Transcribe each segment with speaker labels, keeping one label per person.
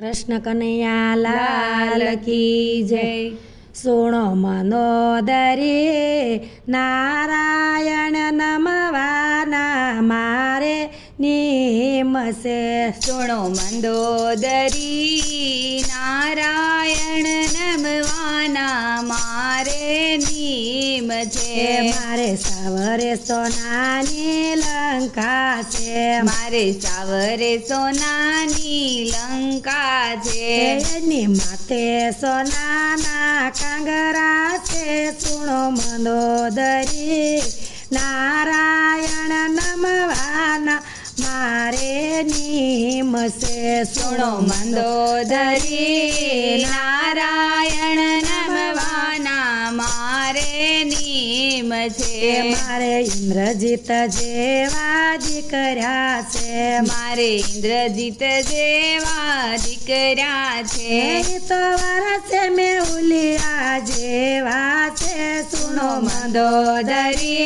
Speaker 1: કૃષ્ણ કનૈયા લાલ કી જય. સોણો મનોદરે નારાયણ નમવાના મારે નિમસે
Speaker 2: સુણો મંદોદરી. નારાયણ નમવાના મારે નિમ છે.
Speaker 1: મારે સાવરે સોનાની લંકા છે.
Speaker 2: મારે સાવરે સોનાની લંકા છે.
Speaker 1: એની માથે સોનાના કાંગરા છે. સુણો મંદોદરી. નારાયણ નમવાના મારે નિમસે
Speaker 2: સુણો મંદોદરી. નારાયણ નમવાના મારે નીમ છે.
Speaker 1: મારે ઇન્દ્રજીત જેવા દીકર્યા છે.
Speaker 2: મારે ઇન્દ્રજીત જેવા દીકરા છે.
Speaker 1: તો વરસે મેં ઉલિયા જેવા છે.
Speaker 2: મંદોદરી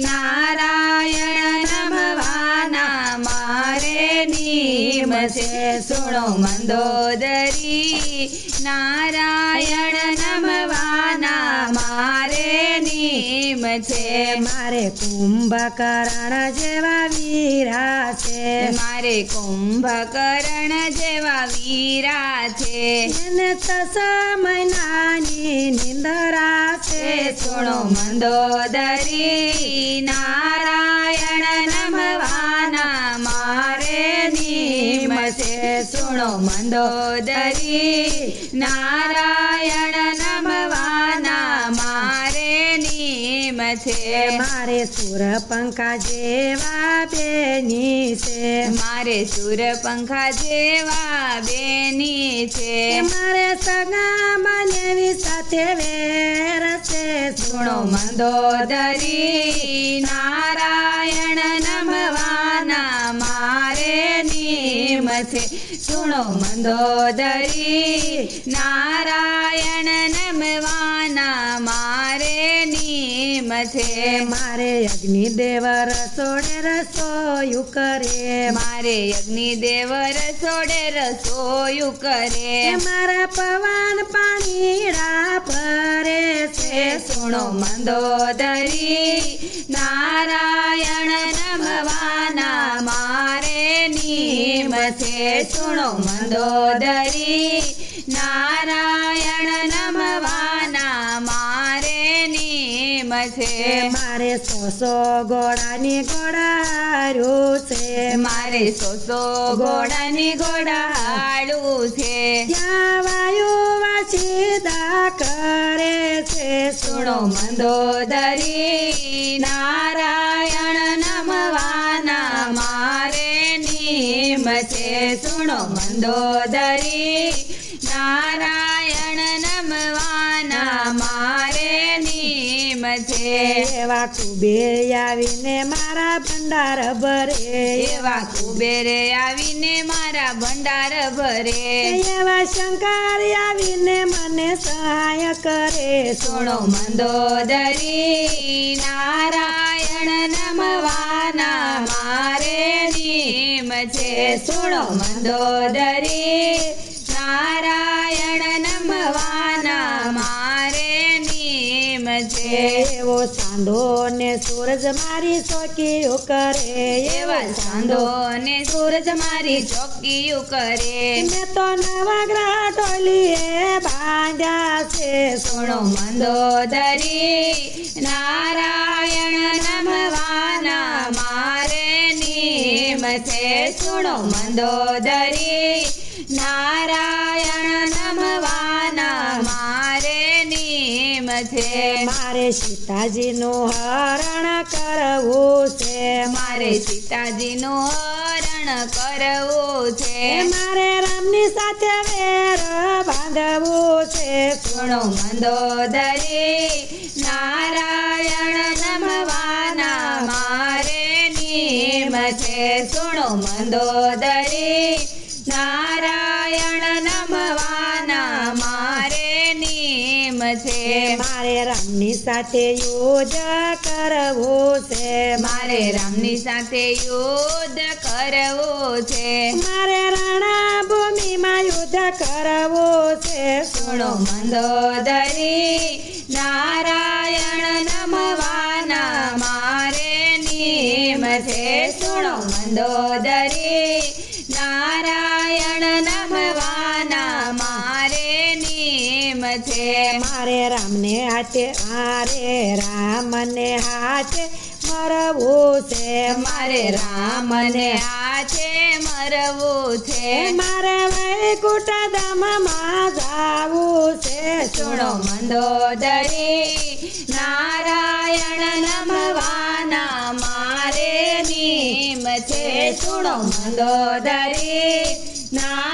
Speaker 2: નારાયણ નમવાના મારે નીમ છે સુણો મંદોદરી નારાયણ નમવાના મારે નીમ છે.
Speaker 1: મારે કુંભકર્ણ જેવા વીરા છે.
Speaker 2: મારે કુંભકર્ણ જેવા વીરા છે.
Speaker 1: એને તસ મહિનાની નિંદરા છે.
Speaker 2: સુણો મંદોદરી નારાયણ નમવાના મારે નિમ છે. સુણો મંદોદરી નારાયણ છે.
Speaker 1: મારે સુરપંખા જેવા બેની છે.
Speaker 2: મારે સુરપંખા જેવા બેની છે.
Speaker 1: મારે સગા માનવી સાથે વેર છે.
Speaker 2: સુણો મંદોદરી નારાયણ નમવાના મારે નિયમ છે. સુણો મંદોદરી નારાયણ નમવાના મારે છે.
Speaker 1: મારે અગ્નિદેવ રસોડે રસોયું કરે.
Speaker 2: મારે અગ્નિદેવ રસોડે રસોયું કરે.
Speaker 1: મારા પવન પાણીડા ભરે છે.
Speaker 2: સુણો મંદોદરી નારાયણ નમવાના મારે નીમ છે. સુણો મંદોદરી નારાયણ નમવાના મારે નીમ છે.
Speaker 1: મારે સોસો ઘોડાની ઘોડારું છે.
Speaker 2: મારે સોસો ઘોડાની ઘોડાડું છે.
Speaker 1: ત્યાં વાયુ વાસીદા કરે છે.
Speaker 2: સુણો મંદોદરી નારાયણ નમવાના મારે નીમ છે. સુણો મંદોદરી નારાયણ નમવાના મારે નીમ છે.
Speaker 1: એવા કુબેર આવીને મારા ભંડાર ભરે.
Speaker 2: એવા કુબેર આવીને મારા ભંડાર ભરે.
Speaker 1: એવા શંકર આવીને મને સહાય કરે.
Speaker 2: સુણો મંદોદરી નારાયણ નમવાના મારે નીમ છે. સુણો મંદોદરી
Speaker 1: સાંધો ને સૂરજ મારી ચોકીઓ કરે
Speaker 2: એવા સાંધો ને સૂરજ મારી ચોકીઓ કરે.
Speaker 1: મેં તો નવગ્રહ ટોલીએ બાંધ્યા છે
Speaker 2: સુણો મંદોદરી નારાયણ નમવાના મારે નિયમ છે સુણો મંદોદરી નારાયણ છે.
Speaker 1: મારે સીતાજીનું હરણ કરવું છે.
Speaker 2: મારે સીતાજીનું હરણ કરવું છે.
Speaker 1: મારે રામની સાથે વેર બાંધવું છે.
Speaker 2: સુણો મંદોદરી નારાયણ નમવાના મારે નિયમ છે. સુણો મંદોદરી છે.
Speaker 1: મારે રામની સાથે યુદ્ધ કરવું છે.
Speaker 2: મારે રામની સાથે યુદ્ધ કરવું છે.
Speaker 1: મારે રાણા ભૂમિમાં યુદ્ધ કરવું છે.
Speaker 2: સુણો મંદોદરી નારાયણ નમવાના મારે નિયમ છે. સુણો મંદોદરી
Speaker 1: રામને હાથે મારે રામને હાથે મરવું છે.
Speaker 2: મારે રામને હાથે મરવું છે.
Speaker 1: મારે વૈકુટ ધામમાં જાવું છે.
Speaker 2: સુણો મંદોદરી નારાયણ નમવાના મારે નિયમ છે. સુણો મંદોદરી નારાયણ